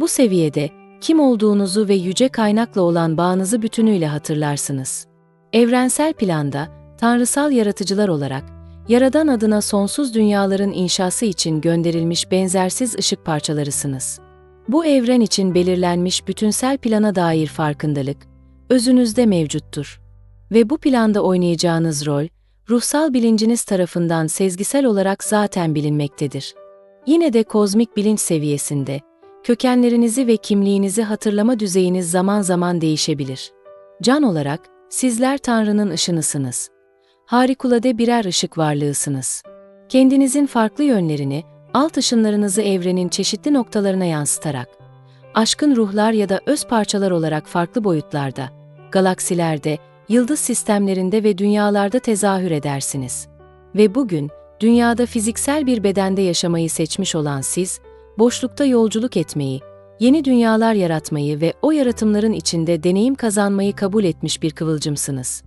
Bu seviyede kim olduğunuzu ve yüce kaynakla olan bağınızı bütünüyle hatırlarsınız. Evrensel planda, tanrısal yaratıcılar olarak, Yaradan adına sonsuz dünyaların inşası için gönderilmiş benzersiz ışık parçalarısınız. Bu evren için belirlenmiş bütünsel plana dair farkındalık, özünüzde mevcuttur. Ve bu planda oynayacağınız rol, ruhsal bilinciniz tarafından sezgisel olarak zaten bilinmektedir. Yine de kozmik bilinç seviyesinde, kökenlerinizi ve kimliğinizi hatırlama düzeyiniz zaman zaman değişebilir. Can olarak, sizler Tanrı'nın ışınısınız. Harikulade birer ışık varlığısınız. Kendinizin farklı yönlerini, alt ışınlarınızı evrenin çeşitli noktalarına yansıtarak, aşkın ruhlar ya da öz parçalar olarak farklı boyutlarda, galaksilerde, yıldız sistemlerinde ve dünyalarda tezahür edersiniz. Ve bugün, dünyada fiziksel bir bedende yaşamayı seçmiş olan siz, boşlukta yolculuk etmeyi, yeni dünyalar yaratmayı ve o yaratımların içinde deneyim kazanmayı kabul etmiş bir kıvılcımsınız.